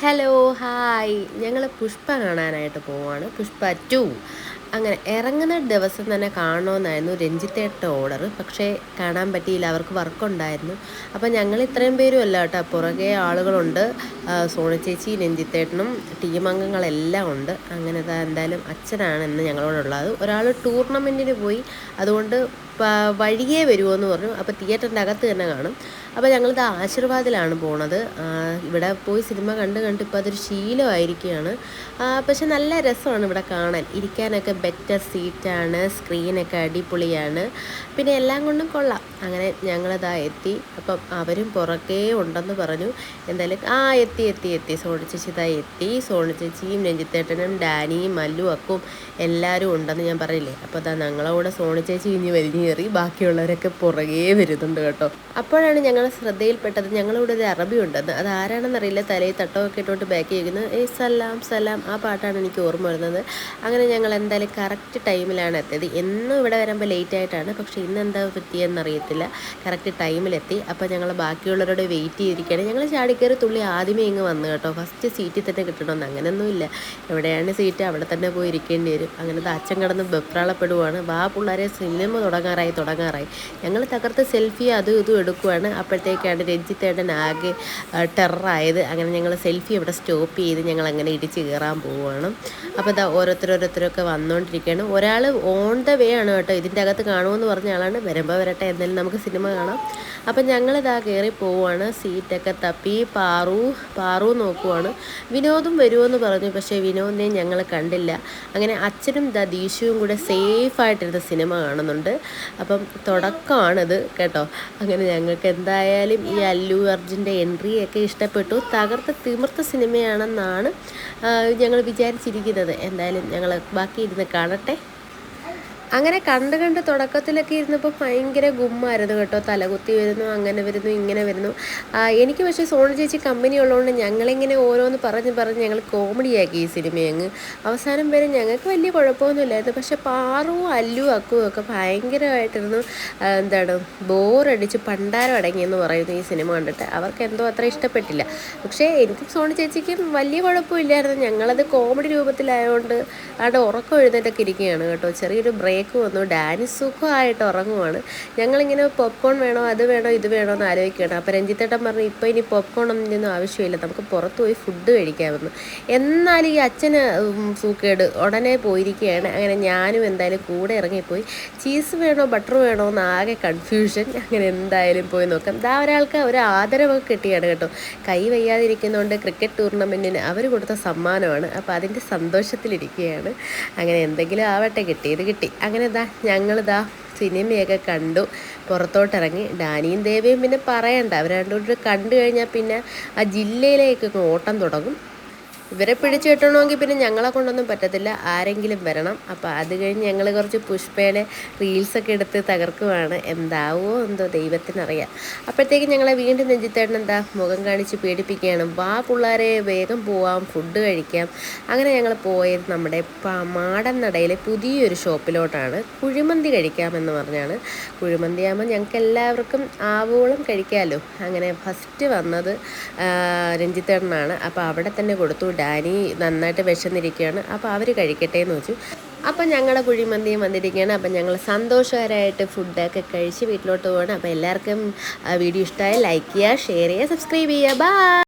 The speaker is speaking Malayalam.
ഹലോ ഹായ് ഞങ്ങൾ പുഷ്പ കാണാനായിട്ട് പോവാണ്. പുഷ്പ ടു. അങ്ങനെ ഇറങ്ങുന്ന ദിവസം തന്നെ കാണണമെന്നായിരുന്നു രഞ്ജിത്തേട്ട ഓർഡർ പക്ഷേ കാണാൻ പറ്റിയില്ല. അവർക്ക് വർക്കുണ്ടായിരുന്നു അപ്പം ഞങ്ങൾ ഇത്രയും പേരും അല്ല കേട്ടോ. പുറകെ ആളുകളുണ്ട്. സോണി ചേച്ചി രഞ്ജിത്തേട്ടനും ടീം അംഗങ്ങളെല്ലാം ഉണ്ട്. അങ്ങനെ എന്തായാലും അച്ഛനാണ് ഇന്ന് ഞങ്ങളോടുള്ളത്. ഒരാൾ ടൂർണമെന്റിന് പോയി. അതുകൊണ്ട് വഴിയേ വരുമോ എന്ന് പറഞ്ഞു. അപ്പോൾ തിയേറ്ററിന്റെ അകത്ത് തന്നെ കാണും. അപ്പോൾ ഞങ്ങളിത് ആശീർവാദിലാണ് പോണത്. ഇവിടെ പോയി സിനിമ കണ്ട് കണ്ട് ഇപ്പോൾ അതൊരു ശീലമായിരിക്കുകയാണ് പക്ഷെ നല്ല രസമാണ് ഇവിടെ കാണാൻ. ഇരിക്കാനൊക്കെ ബെറ്റർ സീറ്റാണ് സ്ക്രീനൊക്കെ അടിപൊളിയാണ്. പിന്നെ എല്ലാം കൊണ്ടും കൊള്ളാം. അങ്ങനെ ഞങ്ങളിതാ എത്തി. അപ്പം അവരും പുറക്കേ ഉണ്ടെന്ന് പറഞ്ഞു. എന്തായാലും ആ എത്തി എത്തി എത്തി. സോണി ചേച്ചി ഇതാ എത്തി. സോണി ചേച്ചിയും രഞ്ജിത്തേട്ടനും ഡാനിയും മല്ലു അക്കും എല്ലാവരും ഉണ്ടെന്ന് ഞാൻ പറയില്ലേ അപ്പോൾ അതാ ഞങ്ങളവിടെ സോണി ചേച്ചി ഇനി വലിഞ്ഞു കയറി ബാക്കിയുള്ളവരൊക്കെ പുറകേ വരുന്നുണ്ട് കേട്ടോ. അപ്പോഴാണ് ഞങ്ങൾ ശ്രദ്ധയിൽപ്പെട്ടത്. ഞങ്ങളിവിടെ ഒരു അറബി ഉണ്ടെന്ന്. അത് ആരാണെന്നറിയില്ല തലയിൽ തട്ടമൊക്കെ ഇട്ടുകൊണ്ട് ബാക്ക് ചെയ്യുന്നത് ഏ സലാം സലാം. ആ പാട്ടാണ് എനിക്ക് ഓർമ്മ വരുന്നത്. അങ്ങനെ ഞങ്ങൾ എന്തായാലും കറക്റ്റ് ടൈമിലാണ് എത്തിയത്. എന്നും ഇവിടെ വരുമ്പോൾ ലേറ്റ് ആയിട്ടാണ്. പക്ഷേ ഇന്ന് എന്താ പറ്റിയെന്നറിയത്തില്ല കറക്റ്റ് ടൈമിലെത്തി അപ്പോൾ ഞങ്ങൾ ബാക്കിയുള്ളവരോട് വെയിറ്റ് ചെയ്തിരിക്കുകയാണ്. ഞങ്ങൾ ചാടിക്കയറി തുള്ളി ആദ്യമേ ഇങ്ങ് വന്നു കേട്ടോ. ഫസ്റ്റ് സീറ്റിൽ തന്നെ കിട്ടണമെന്ന്. അങ്ങനെയൊന്നുമില്ല. എവിടെയാണ് സീറ്റ് അവിടെ തന്നെ പോയി ഇരിക്കേണ്ടി വരും. അങ്ങനത്തെ അച്ഛൻ കിടന്ന് ബെപ്രാളപ്പെടുവാണ് വാ പിള്ളേരെ സിനിമ തുടങ്ങാറായി തുടങ്ങാറായി. ഞങ്ങൾ തകർത്ത് സെൽഫി അതും ഇതും എടുക്കുവാണ്. അപ്പോഴത്തേക്കാണ് രഞ്ജിത്തേട്ടൻ ആകെ ടെററായത് അങ്ങനെ ഞങ്ങൾ സെൽഫി ഇവിടെ സ്റ്റോപ്പ് ചെയ്ത് ഞങ്ങൾ അങ്ങനെ ഇടിച്ച് കയറാൻ പോവുകയാണ്. അപ്പോൾ ഇതാ ഓരോരുത്തരോരോരുത്തരൊക്കെ വന്നുകൊണ്ടിരിക്കുകയാണ് ഒരാൾ ഓൺ ദ വേ ആണ് കേട്ടോ ഇതിന്റെ അകത്ത് കാണുമെന്ന് പറഞ്ഞ ആളാണ്. വരുമ്പോൾ വരട്ടെ എന്തായാലും നമുക്ക് സിനിമ കാണാം. അപ്പം ഞങ്ങളിതാ കയറി പോവുകയാണ്. സീറ്റൊക്കെ തപ്പി പാറു പാറു നോക്കുവാണ്. വിനോദും വരുമെന്ന് പറഞ്ഞു. പക്ഷേ വിനോദിനെ ഞങ്ങൾ കണ്ടില്ല. അങ്ങനെ അച്ഛനും ദീശുവും കൂടെ സേഫായിട്ടിരുന്ന സിനിമ കാണുന്നുണ്ട്. അപ്പം തുടക്കമാണിത് കേട്ടോ. അങ്ങനെ ഞങ്ങൾക്ക് എന്തായാലും ഈ അല്ലു അർജുന്റെ എൻട്രിയൊക്കെ ഇഷ്ടപ്പെട്ടു. തകർത്ത തിമിർത്ത സിനിമയാണെന്നാണ് ഞങ്ങൾ വിചാരിച്ചിരിക്കുന്നത്. എന്തായാലും ഞങ്ങൾ ബാക്കി ഇരുന്ന് കാണട്ടെ. അങ്ങനെ കണ്ട് കണ്ട് തുടക്കത്തിലൊക്കെ ഇരുന്നപ്പോൾ ഭയങ്കര ഗുമ്മായിരുന്നു കേട്ടോ. തലകുത്തി വരുന്നു അങ്ങനെ വരുന്നു ഇങ്ങനെ വരുന്നു. എനിക്ക് പക്ഷേ സോണി ചേച്ചി കമ്പനി ഉള്ളതുകൊണ്ട് ഞങ്ങളിങ്ങനെ ഓരോന്ന് പറഞ്ഞ് പറഞ്ഞ് ഞങ്ങൾ കോമഡിയാക്കി ഈ സിനിമയങ്ങ് അവസാനം വരെ ഞങ്ങൾക്ക് വലിയ കുഴപ്പമൊന്നുമില്ലായിരുന്നു. പക്ഷേ പാറും അല്ലുവും അക്കുവും ഒക്കെ ഭയങ്കരമായിട്ടിരുന്നു. എന്താണ് ബോറടിച്ച് പണ്ടാരം അടങ്ങിയെന്ന് പറയുന്നു ഈ സിനിമ കണ്ടിട്ട്. അവർക്ക് എന്തോ അത്ര ഇഷ്ടപ്പെട്ടില്ല. പക്ഷേ എനിക്കും സോണി ചേച്ചിക്കും വലിയ കുഴപ്പമില്ലായിരുന്നു. ഞങ്ങളത് കോമഡി രൂപത്തിലായതുകൊണ്ട് അവിടെ ഉറക്കം എഴുന്നേറ്റൊക്കെ ഇരിക്കുകയാണ് കേട്ടോ. ചെറിയൊരു ബ്രേക്ക് ബ്രേക്ക് വന്നു. ഡാനി സുഖമായിട്ട് ഉറങ്ങുവാണ്. ഞങ്ങളിങ്ങനെ പോപ്കോൺ വേണോ അത് വേണോ ഇത് വേണോ എന്ന് ആലോചിക്കുകയാണ്. അപ്പോൾ രഞ്ജിത്തേട്ടൻ പറഞ്ഞു ഇപ്പോൾ ഇനി പോപ്കോൺ ഒന്നും ആവശ്യമില്ല. നമുക്ക് പുറത്ത് പോയി ഫുഡ് കഴിക്കാമെന്ന്. എന്നാൽ ഈ അച്ഛന് സൂക്കേട് ഉടനെ പോയിരിക്കുകയാണ്. അങ്ങനെ ഞാനും എന്തായാലും കൂടെ ഇറങ്ങിപ്പോയി. ചീസ് വേണോ ബട്ടർ വേണോ എന്ന് ആകെ കൺഫ്യൂഷൻ അങ്ങനെ എന്തായാലും പോയി നോക്കാം. ദാ ഒരാൾക്ക് ഒരു ആദരവൊക്കെ കിട്ടിയാണ് കേട്ടോ. കൈ വയ്യാതിരിക്കുന്നതുകൊണ്ട് ക്രിക്കറ്റ് ടൂർണമെന്റിന് അവർ കൊടുത്ത സമ്മാനമാണ്. അപ്പോൾ അതിന്റെ സന്തോഷത്തിലിരിക്കുകയാണ്. അങ്ങനെ എന്തെങ്കിലും ആവട്ടെ കിട്ടിയത് കിട്ടി. അങ്ങനെ ഇതാ ഞങ്ങളിതാ സിനിമയൊക്കെ കണ്ടു. പുറത്തോട്ടിറങ്ങി. ഡാനിയും ദേവിയും പിന്നെ പറയണ്ട. അവർ കണ്ടു കഴിഞ്ഞാൽ പിന്നെ ആ ജില്ലയിലേക്കൊക്കെ ഓട്ടം തുടങ്ങും. ഇവരെ പിടിച്ചു കിട്ടണമെങ്കിൽ പിന്നെ ഞങ്ങളെ കൊണ്ടൊന്നും പറ്റത്തില്ല. ആരെങ്കിലും വരണം. അപ്പോൾ അത് കഴിഞ്ഞ് ഞങ്ങൾ കുറച്ച് പുഷ്പയുടെ റീൽസൊക്കെ എടുത്ത് തകർക്കുവാണ്. എന്താവോ എന്തോ ദൈവത്തിനറിയാം. അപ്പോഴത്തേക്കും ഞങ്ങളെ വീണ്ടും നെഞ്ചിത്തേട്ടൻ എന്താ മുഖം കാണിച്ച് പേടിപ്പിക്കുകയാണ് വാ പിള്ളേരെ വേഗം പോവാം ഫുഡ് കഴിക്കാം. അങ്ങനെ ഞങ്ങൾ പോയത് നമ്മുടെ മാടൻ നടയിലെ പുതിയൊരു ഷോപ്പിലോട്ടാണ്. കുഴിമന്തി കഴിക്കാമെന്ന് പറഞ്ഞാണ്. കുഴിമന്തി ആകുമ്പോൾ ഞങ്ങൾക്ക് എല്ലാവർക്കും ആവോളം കഴിക്കാമല്ലോ അങ്ങനെ ഫസ്റ്റ് വന്നത് രഞ്ജിത്തേട്ടനാണ്. അപ്പോൾ അവിടെ തന്നെ കൊടുത്തു ഡാനി നന്നായിട്ട് വിശന്നിരിക്കുകയാണ്. അപ്പോൾ അവർ കഴിക്കട്ടെ എന്ന് വെച്ചു. അപ്പം ഞങ്ങളുടെ കുഴിമന്തിയും വന്നിരിക്കുകയാണ്. അപ്പം ഞങ്ങൾ സന്തോഷകരമായിട്ട് ഫുഡൊക്കെ കഴിച്ച് വീട്ടിലോട്ട് പോകണം അപ്പം എല്ലാവർക്കും വീഡിയോ ഇഷ്ടമായി ലൈക്ക് ചെയ്യുക ഷെയർ ചെയ്യുക സബ്സ്ക്രൈബ് ചെയ്യുക. ബൈ